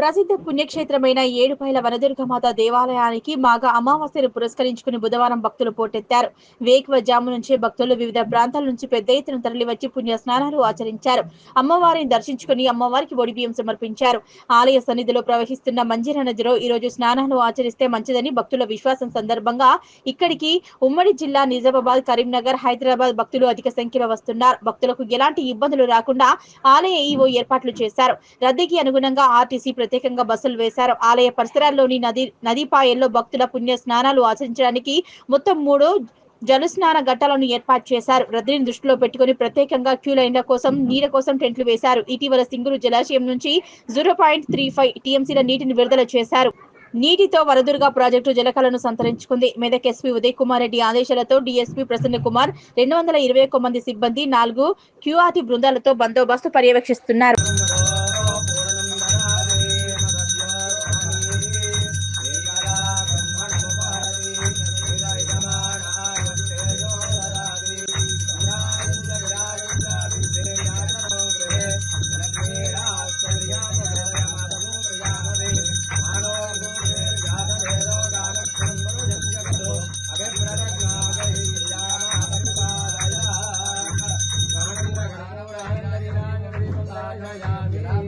ప్రసిద్ధ పుణ్యక్షేత్రమైన ఏడుపైల వనదుర్గమాత దేవాలయానికి మాఘ అమావాస్యను పురస్కరించుకుని బుధవారం భక్తులు పోటెత్తారు. వేకువ జాము నుంచే భక్తులు వివిధ ప్రాంతాల నుంచి పెద్ద ఎత్తున తరలివచ్చి పుణ్య స్నానాలు ఆచరించారు. అమ్మవారిని దర్శించుకుని అమ్మవారికి ఒడిబియ్యం సమర్పించారు. ఆలయ సన్నిధిలో ప్రవహిస్తున్న మంజీర నదిలో ఈ రోజు స్నానాలు ఆచరిస్తే మంచిదని భక్తుల విశ్వాసం సందర్భంగా ఇక్కడికి ఉమ్మడి జిల్లా నిజామాబాద్ కరీంనగర్ హైదరాబాద్ భక్తులు అధిక సంఖ్యలో వస్తున్నారు. భక్తులకు ఎలాంటి ఇబ్బందులు రాకుండా ఆలయ ఈవో ఏర్పాట్లు చేశారు. రద్దీకి అనుగుణంగా ఆర్టీసీ ప్రత్యేకంగా బస్సులు వేశారు. ఆలయ పరిసరాల్లోని నది నదీపాయల్లో భక్తుల పుణ్య స్నానాలు ఆచరించడానికి మొత్తం మూడు జలస్నాన ఘట్టాలను ఏర్పాటు చేశారు. రద్దీని దృష్టిలో పెట్టుకుని ప్రత్యేకంగా క్యూ లైన్ల కోసం నీరు కోసం టెంట్లు వేశారు. ఇటీవల సింగూరు జలాశయం నుంచి జీరో పాయింట్ త్రీ ఫైవ్ టీఎంసీల నీటిని విడుదల చేశారు. నీటితో వరదుర్గా ప్రాజెక్టు జలకలను సంతరించుకుంది. మెదక్ ఎస్పీ ఉదయ్ కుమార్ రెడ్డి ఆదేశాలతో డిఎస్పీ ప్రసన్న కుమార్ రెండు వందల ఇరవై ఒక్క మంది సిబ్బంది నాలుగు క్యూఆర్టీ బృందాలతో బందోబస్తు పర్యవేక్షిస్తున్నారు. ध्यायामि